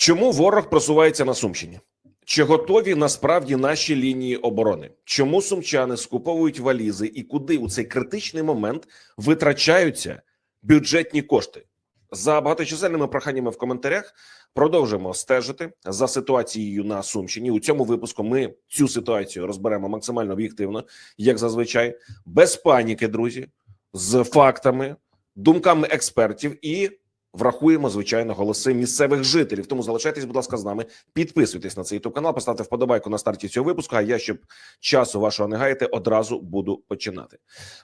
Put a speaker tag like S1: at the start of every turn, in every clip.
S1: Чому ворог просувається на Сумщині? Чи готові насправді наші лінії оборони? Чому сумчани скуповують валізи і куди у цей критичний момент витрачаються бюджетні кошти? За багаточисельними проханнями в коментарях продовжимо стежити за ситуацією на Сумщині. У цьому випуску ми цю ситуацію розберемо максимально об'єктивно, як зазвичай, без паніки, друзі, з фактами, думками експертів і врахуємо звичайно голоси місцевих жителів. Тому залишайтесь, будь ласка, з нами. Підписуйтесь на цей youtube канал, поставте вподобайку на старті цього випуску. А я, щоб часу вашого не гаяти, одразу буду починати.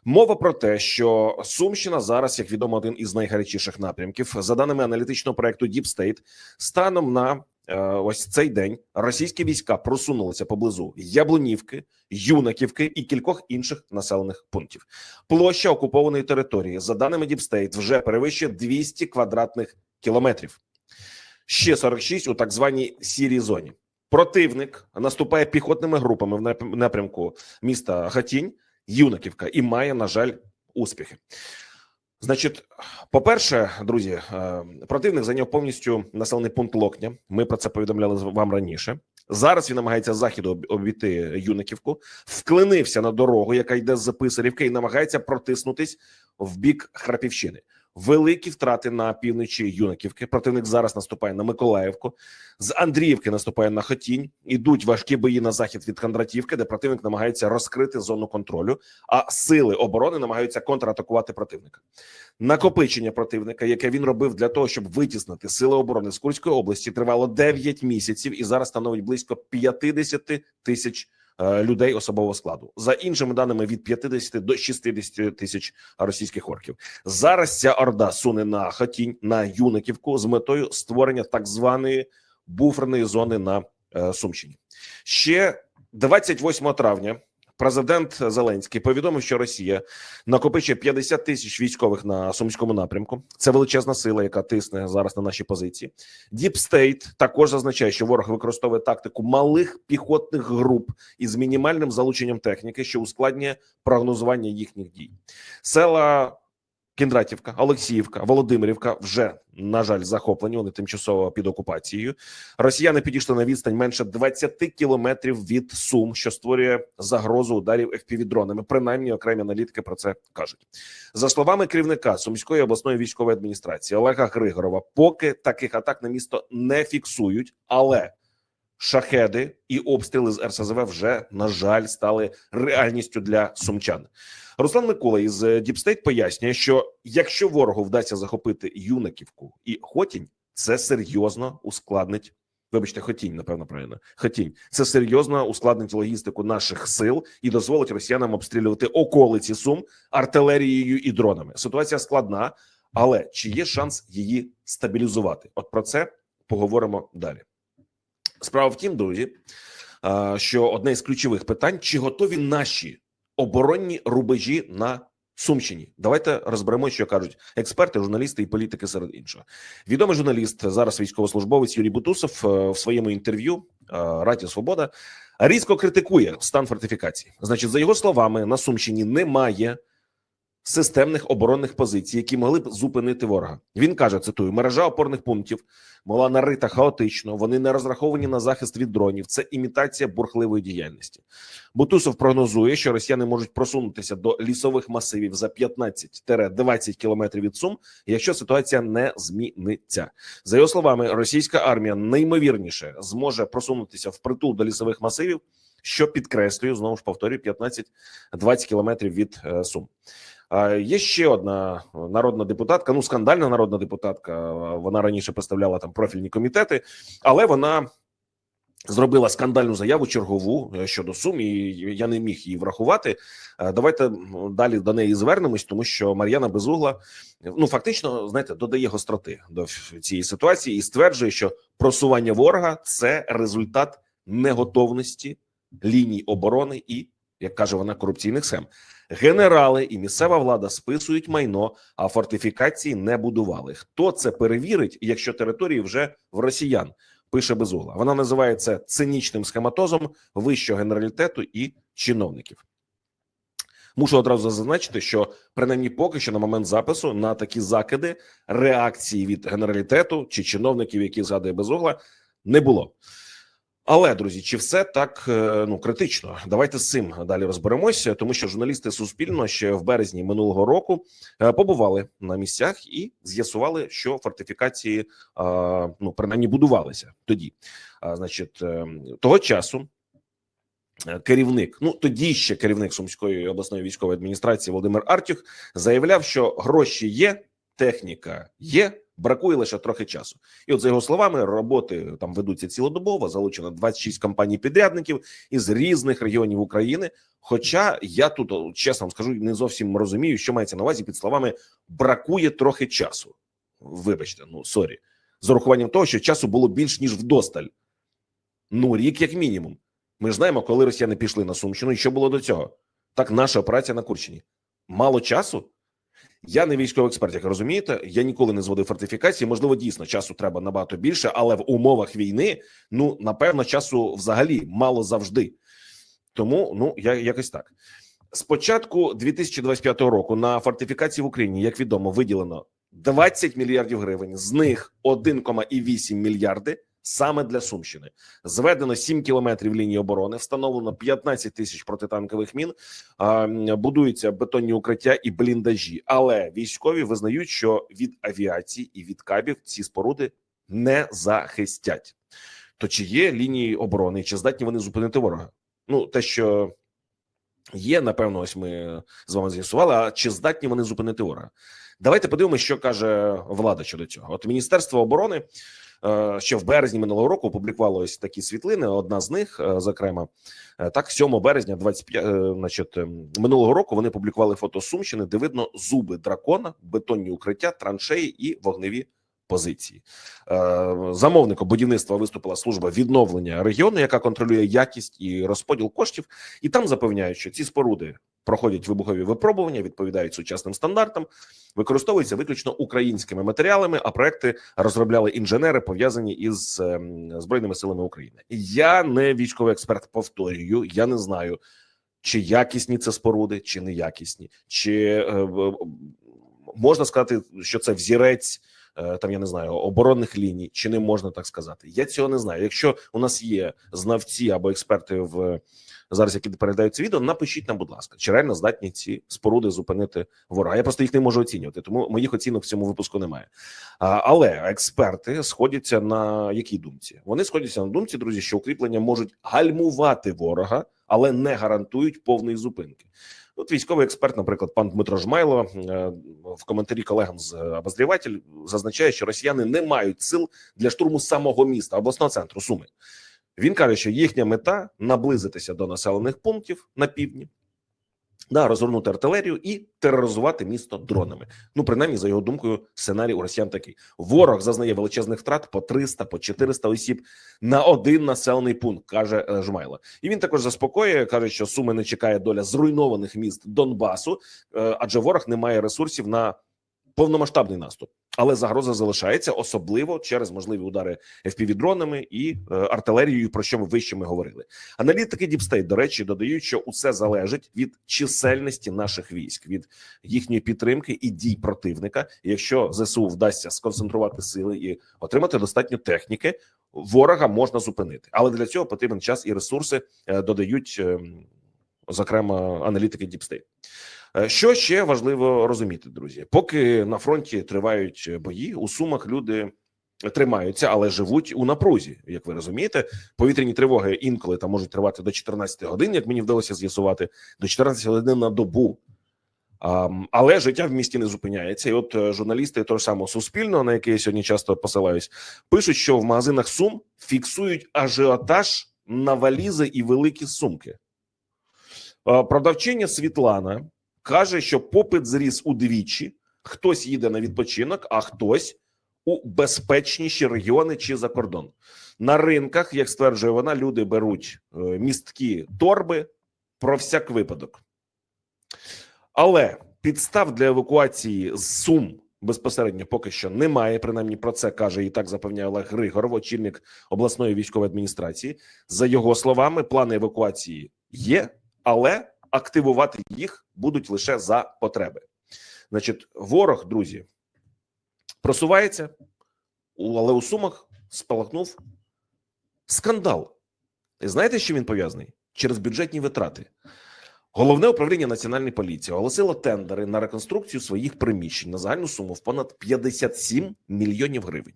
S1: Мова про те, що Сумщина зараз, як відомо, один із найгарячіших напрямків. За даними аналітичного проекту Deep State, станом на ось цей день російські війська просунулися поблизу Яблунівки, Юнаківки і кількох інших населених пунктів. Площа окупованої території, за даними State, вже перевищує 200 квадратних кілометрів. Ще 46 у так званій сірій зоні. Противник наступає піхотними групами в напрямку міста Гатінь, Юнаківка і має, на жаль, успіхи. Значить, по-перше, друзі, е, противник зайняв повністю населений пункт Локня. Ми про це повідомляли вам раніше. Зараз він намагається з заходу обійти Юниківку, вклинився на дорогу, яка йде з Писарівки, і намагається протиснутись в бік Храпівщини. Великі втрати на півночі Юнаківки. Противник зараз наступає на Миколаївку. З Андріївки наступає на Хотінь. Ідуть важкі бої на захід від Кондратівки, де противник намагається розкрити зону контролю. А сили оборони намагаються контратакувати противника. Накопичення противника, яке він робив для того, щоб витіснити сили оборони з Курської області, тривало 9 місяців і зараз становить близько 50 тисяч людей особового складу. За іншими даними, від 50 до 60 тисяч російських орків. Зараз ця орда суне на Хатінь, на Юниківку з метою створення так званої буферної зони на е, Сумщині. Ще 28 травня. Президент Зеленський повідомив, що Росія накопичує 50 тисяч військових на сумському напрямку. Це величезна сила, яка тисне зараз на наші позиції. Діпстейт також зазначає, що ворог використовує тактику малих піхотних груп із мінімальним залученням техніки, що ускладнює прогнозування їхніх дій. Села Кіндратівка, Олексіївка, Володимирівка вже на жаль захоплені. Вони тимчасово під окупацією. Росіяни підійшли на відстань менше 20 кілометрів від Сум, що створює загрозу ударів FPV-дронами. Принаймні, окремі аналітики про це кажуть. За словами керівника Сумської обласної військової адміністрації Олега Григорова, поки таких атак на місто не фіксують, але шахеди і обстріли з РСЗВ вже на жаль стали реальністю для сумчан. Руслан Микола із State пояснює, що якщо ворогу вдасться захопити Юнаківку і Хотінь, це серйозно ускладнить. Вибачте, хотінь, напевно, правильно. Хотінь. Це серйозно ускладнить логістику наших сил і дозволить росіянам обстрілювати околиці Сум артилерією і дронами. Ситуація складна, але чи є шанс її стабілізувати? От про це поговоримо далі. Справа в тім, друзі, що одне із ключових питань: чи готові наші оборонні рубежі на Сумщині? Давайте розберемо, що кажуть експерти, журналісти і політики серед іншого. Відомий журналіст, зараз військовослужбовець Юрій Бутусов е, в своєму інтерв'ю е, Радіо Свобода різко критикує стан фортифікацій. Значить, за його словами, на Сумщині немає системних оборонних позицій, які могли б зупинити ворога. Він каже: цитую: мережа опорних пунктів була нарита хаотично. Вони не розраховані на захист від дронів. Це імітація бурхливої діяльності. Бутусов прогнозує, що росіяни можуть просунутися до лісових масивів за 15-20 кілометрів від Сум, якщо ситуація не зміниться. За його словами, російська армія неймовірніше зможе просунутися в притул до лісових масивів, що підкреслюю знову ж повторюю 15-20 кілометрів від е, Сум. Є ще одна народна депутатка, ну скандальна народна депутатка. Вона раніше представляла там профільні комітети, але вона зробила скандальну заяву чергову е, щодо сум, і я не міг її врахувати. Е, Давайте далі до неї звернемось, тому що Мар'яна Безугла ну фактично знаєте додає гостроти до цієї ситуації і стверджує, що просування ворога це результат неготовності ліній оборони і, як каже вона, корупційних схем. Генерали і місцева влада списують майно, а фортифікації не будували. Хто це перевірить, якщо території вже в росіян? Пише Безугла. Вона називає це цинічним схематозом вищого генералітету і чиновників. Мушу одразу зазначити, що принаймні поки що на момент запису на такі закиди реакції від генералітету чи чиновників, які згадує безугла, не було. Але друзі, чи все так е, ну критично? Давайте з цим далі розберемося, тому що журналісти Суспільно ще в березні минулого року е, побували на місцях і з'ясували, що фортифікації е, ну принаймні будувалися тоді. Значить, того часу керівник, ну тоді ще керівник Сумської обласної військової адміністрації Володимир Артюх заявляв, що гроші є, техніка є. Бракує лише трохи часу, і от за його словами, роботи там ведуться цілодобово. Залучено 26 компаній підрядників із різних регіонів України. Хоча я тут чесно вам скажу, не зовсім розумію, що мається на увазі під словами бракує трохи часу. Вибачте, ну сорі, з урахуванням того, що часу було більш ніж вдосталь. Ну, рік як мінімум. Ми ж знаємо, коли росіяни пішли на Сумщину, і що було до цього. Так, наша операція на Курщині. Мало часу. Я не військовий експерт, як розумієте. Я ніколи не зводив фортифікації. Можливо, дійсно часу треба набагато більше, але в умовах війни, ну напевно, часу взагалі мало завжди. Тому ну я якось так. З початку 2025 року на фортифікації в Україні, як відомо, виділено 20 мільярдів гривень. З них 1,8 мільярди саме для Сумщини. Зведено 7 кілометрів лінії оборони, встановлено 15 тисяч протитанкових мін, будуються бетонні укриття і бліндажі. Але військові визнають, що від авіації і від кабів ці споруди не захистять. То чи є лінії оборони, чи здатні вони зупинити ворога? Ну те, що є, напевно, ось ми з вами з'ясували. А чи здатні вони зупинити ворога? Давайте подивимося, що каже влада щодо цього. От Міністерство оборони е, ще в березні минулого року опублікувало ось такі світлини. Одна з них, е, зокрема, е, так 7 березня, 25, е, значить, ем, минулого року вони публікували фото Сумщини, де видно зуби дракона, бетонні укриття, траншеї і вогневі позиції. Е, Замовником будівництва виступила служба відновлення регіону, яка контролює якість і розподіл коштів, і там запевняють, що ці споруди проходять вибухові випробування, відповідають сучасним стандартам, використовуються виключно українськими матеріалами. А проекти розробляли інженери, пов'язані із ем, збройними силами України. Я не військовий експерт. Повторюю, я не знаю. Чи якісні це споруди, чи неякісні, чи е, можна сказати, що це взірець там, я не знаю, оборонних ліній, чи не можна так сказати? Я цього не знаю. Якщо у нас є знавці або експерти в зараз, які передають це відео, напишіть нам, будь ласка, чи реально здатні ці споруди зупинити ворога. Я просто їх не можу оцінювати, тому моїх оцінок в цьому випуску немає. Але експерти сходяться на якій думці? Вони сходяться на думці, друзі, що укріплення можуть гальмувати ворога, але не гарантують повної зупинки. От військовий експерт, наприклад, пан Дмитро Жмайло е, в коментарі колегам з е, обозріватель зазначає, що росіяни не мають сил для штурму самого міста обласного центру Суми. Він каже, що їхня мета наблизитися до населених пунктів на півдні, да, розгорнути артилерію і тероризувати місто дронами. Ну, принаймні, за його думкою, сценарій у росіян такий: ворог зазнає величезних втрат по 300, по 400 осіб на один населений пункт, каже е, Жмайло. І він також заспокоює, каже, що суми не чекає доля зруйнованих міст Донбасу, е, адже ворог не має ресурсів на повномасштабний наступ. Але загроза залишається, особливо через можливі удари FPV-дронами і е, артилерією, про що ми вище ми говорили. Аналітики Діпстейт, до речі, додають, що усе залежить від чисельності наших військ, від їхньої підтримки і дій противника. Якщо ЗСУ вдасться сконцентрувати сили і отримати достатньо техніки, ворога можна зупинити. Але для цього потрібен час і ресурси. е, Додають ем, зокрема аналітики Діпстейт. Е, Що ще важливо розуміти, друзі? Поки на фронті тривають бої, у сумах люди тримаються, але живуть у напрузі. Як ви розумієте, повітряні тривоги інколи там можуть тривати до 14 годин, як мені вдалося з'ясувати, до 14 годин на добу. Але життя в місті не зупиняється. І от е, журналісти того самого Суспільного, на яке я сьогодні часто посилаюсь, пишуть, що в магазинах Сум фіксують ажіотаж на валізи і великі сумки. Продавчиня Світлана каже, що попит зріс удвічі. Хтось їде на відпочинок, а хтось у безпечніші регіони чи за кордон. На ринках, як стверджує вона, люди беруть е, місткі торби про всяк випадок. Але підстав для евакуації з Сум безпосередньо поки що немає. Принаймні про це каже і так запевняє Олег Григоров, очільник обласної військової адміністрації. За його словами, плани евакуації є, але активувати їх будуть лише за потреби. Значить, ворог, друзі, просувається, але у Сумах спалахнув скандал. І знаєте, чим він пов'язаний? Через бюджетні витрати. Головне управління національної поліції оголосило тендери на реконструкцію своїх приміщень на загальну суму в понад 57 мільйонів гривень.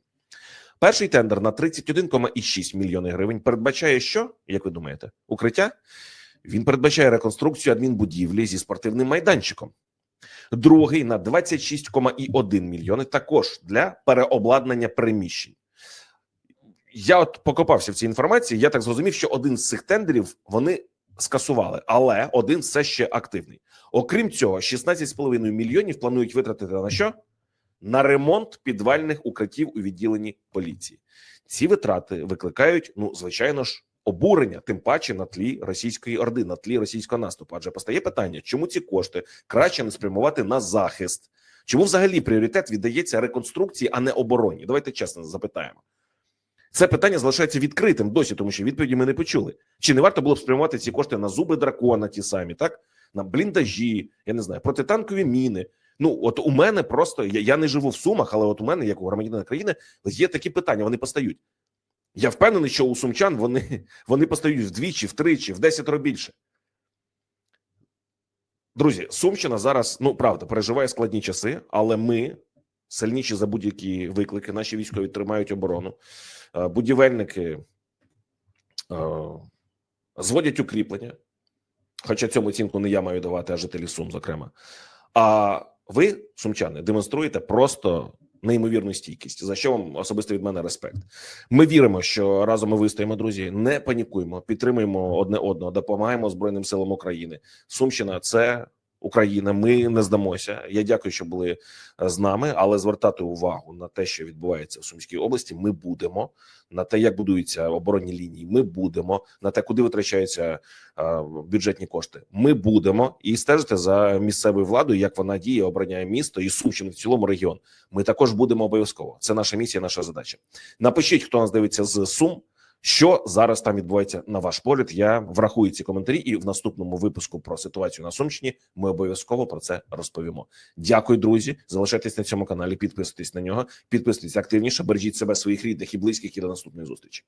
S1: Перший тендер на 31,6 мільйони гривень передбачає що, як ви думаєте, укриття? Він передбачає реконструкцію адмінбудівлі зі спортивним майданчиком. Другий на 26,1 мільйони також для переобладнання приміщень. Я от покопався в цій інформації. Я так зрозумів, що один з цих тендерів вони скасували, але один все ще активний. Окрім цього, 16,5 мільйонів планують витратити на що? На ремонт підвальних укриттів у відділенні поліції. Ці витрати викликають, ну звичайно ж, обурення, тим паче на тлі російської орди, на тлі російського наступу. Адже постає питання, чому ці кошти краще не спрямувати на захист? Чому взагалі пріоритет віддається реконструкції, а не обороні? Давайте чесно запитаємо. Це питання залишається відкритим досі, тому що відповіді ми не почули. Чи не варто було б спрямувати ці кошти на зуби дракона, ті самі, так на бліндажі, я не знаю, протитанкові міни. Ну от у мене просто я, я не живу в сумах, але от у мене, як у громадянина країни, є такі питання. Вони постають. Я впевнений, що у сумчан вони, вони постають вдвічі, втричі, в десятеро більше. Друзі, Сумщина зараз, ну правда, переживає складні часи, але ми сильніші за будь-які виклики. Наші військові тримають оборону. Е, Будівельники е, зводять укріплення. Хоча цьому оцінку не я маю давати, а жителі Сум, зокрема. А ви, сумчани, демонструєте просто неймовірну стійкість, за що вам особисто від мене респект. Ми віримо, що разом ми вистоїмо, друзі. Не панікуємо, підтримуємо одне одного, допомагаємо Збройним силам України. Сумщина це Україна. Ми не здамося. Я дякую, що були е, з нами, але звертати увагу на те, що відбувається в Сумській області, ми будемо на те, як будуються оборонні лінії. Ми будемо на те, куди витрачаються е, бюджетні кошти. Ми будемо і стежити за місцевою владою, як вона діє, обороняє місто і Сумщину в цілому регіон. Ми також будемо обов'язково. Це наша місія, наша задача. Напишіть, хто нас дивиться з Сум. Що зараз там відбувається на ваш погляд? Я врахую ці коментарі, і в наступному випуску про ситуацію на Сумщині ми обов'язково про це розповімо. Дякую, друзі. Залишайтесь на цьому каналі, підписуйтесь на нього, підписуйтесь активніше, бережіть себе, своїх рідних і близьких. І до наступної зустрічі.